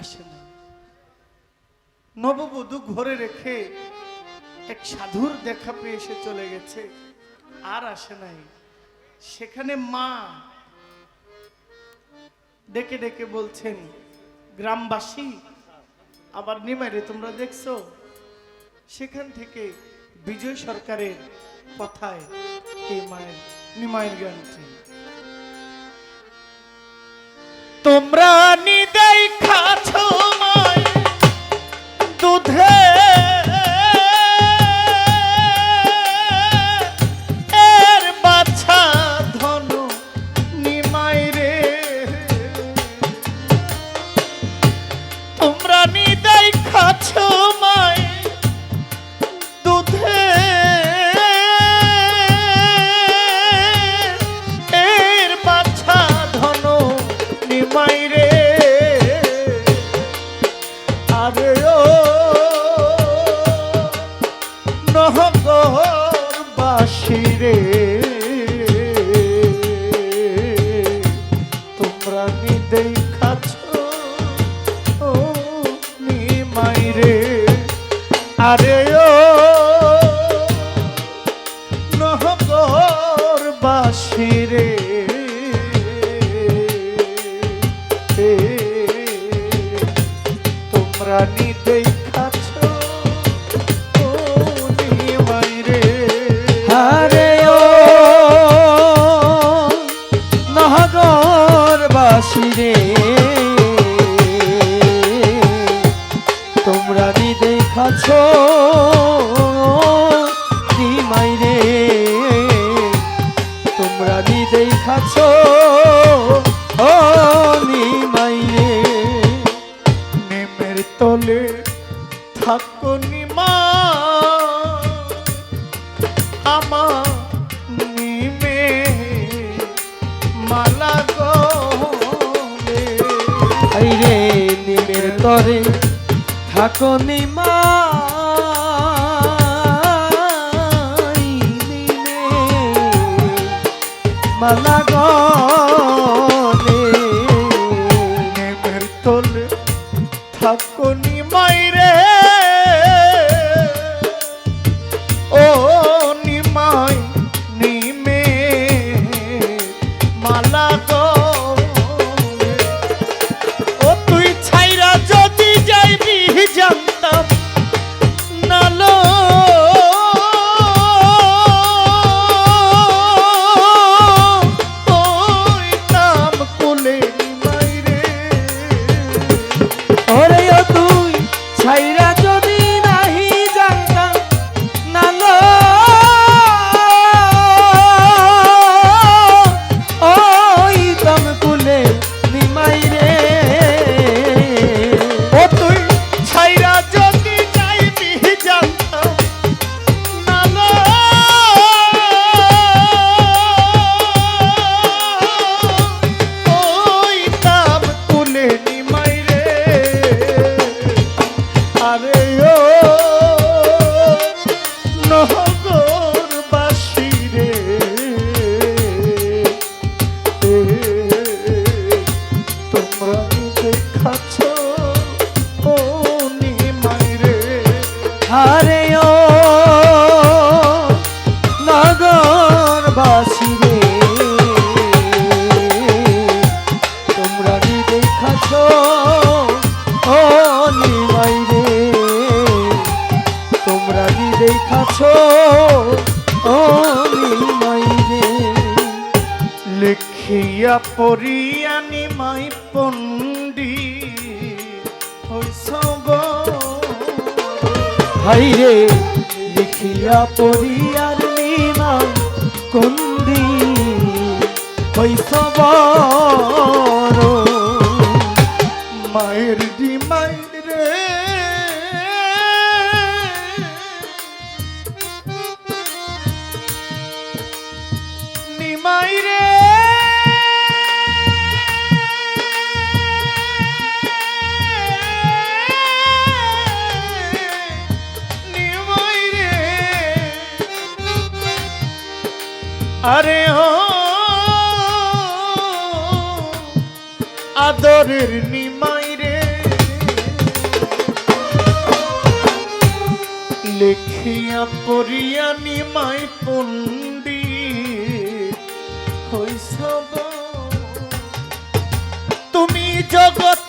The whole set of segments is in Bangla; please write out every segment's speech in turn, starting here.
আসে না। নববধূ ঘরে রেখে এক সাধুর দেখা পেয়ে এসে চলে গেছে, আর আসে নাই। সেখানে মা ডেকে ডেকে বলছেন, গ্রামবাসী, আবার নিমাইরে তোমরা দেখছ? সেখান থেকে বিজয় সরকারের কথায় এই মায়ের, নিমাইয়ের গানটি। তোমরা নিদাই খাছ মায় দুধে রে। তোমরা নিদেই খাচ্ছ ও নিমাই আরে ও তোমরা দেখাছ ও মাইরে নেমের তলে থাকো নিমা। আমার নিমে মালা গলে। আইরে, নিমের তরে থাকো নিমা। মালা গলে নেমের তলে থাকো নিমাই রে ও নিমাই নিমে মালা লিখিয়া পড়িয়া নিমাই পন্ডি হইসব হাইরে লিখিয়া পড়িয়ার নিমাই কন্দি হইসব মায়ের ডিমাই রে। নিমাই রে আরে ও আদরের নিমাই রে। লেখিয়া পড়িয়া নিমাই পন্ডি হইসব তুমি জগৎকে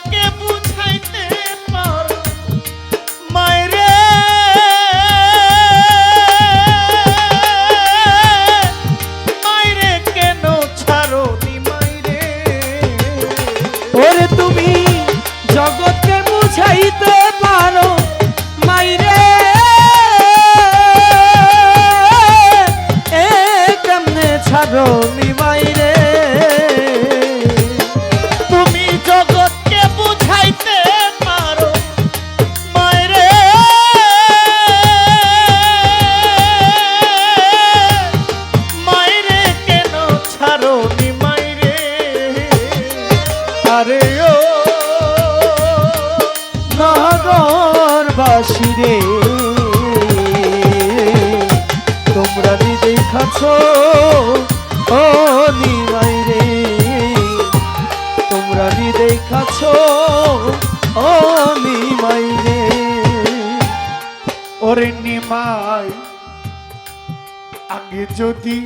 যদি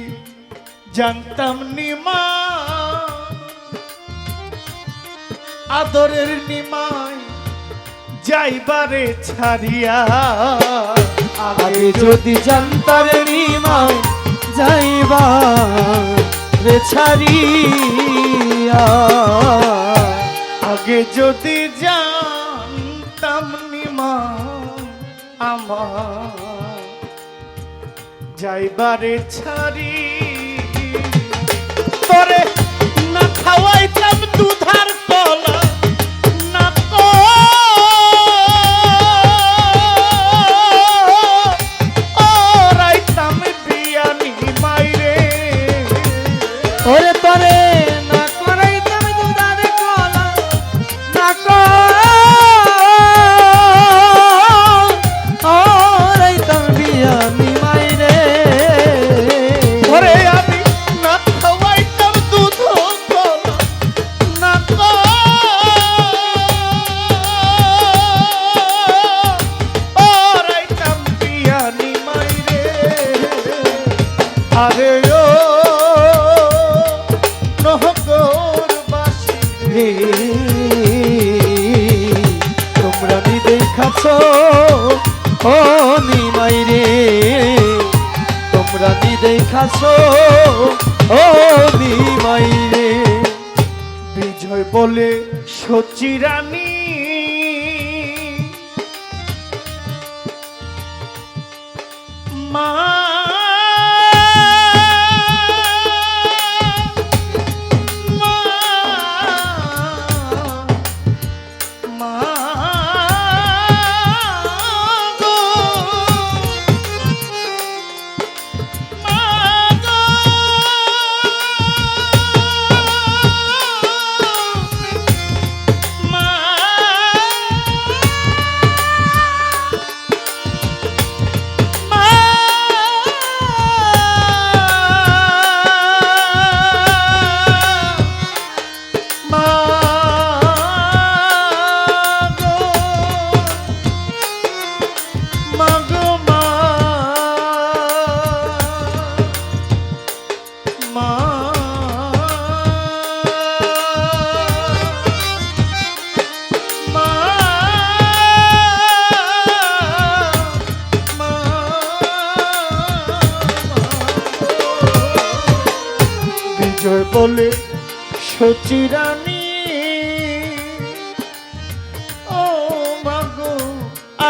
জানতাম নিমা আদরের নিমাই যাইবারে ছাড়িয়া আগে যদি জানতার নিমাই যাইবা রে ছাড়িয়া আগে যদি জানতাম নিমা আমার যাইবারে ছাড়ি। রে তোমরা নি দেখাছ? ও নিমাই রে। তোমরা নি দেখাছ? ও নিমাই রে। বিজয় বলে সচিরানী মা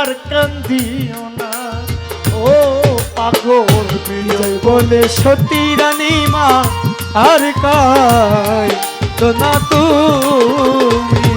আর কান্দিও না। ও পাগল বিজয় বলে, সতী রানী মা, আর কায় তো না তুমি।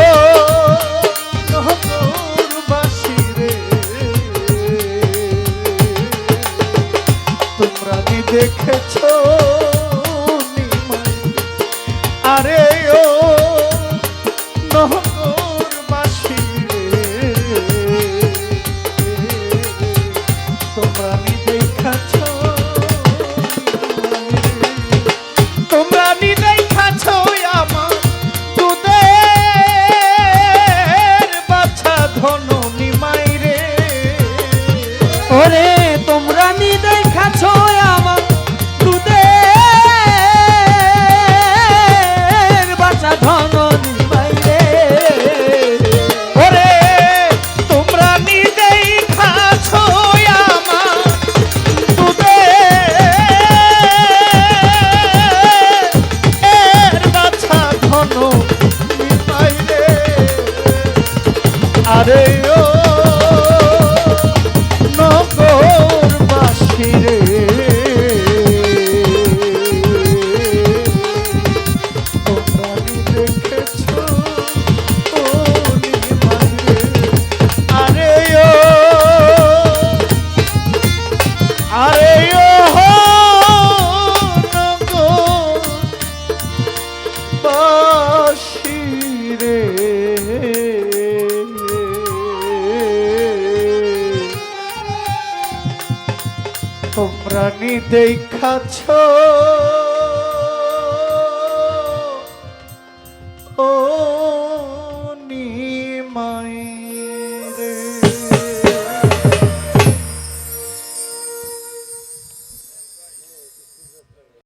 নি দেখাছ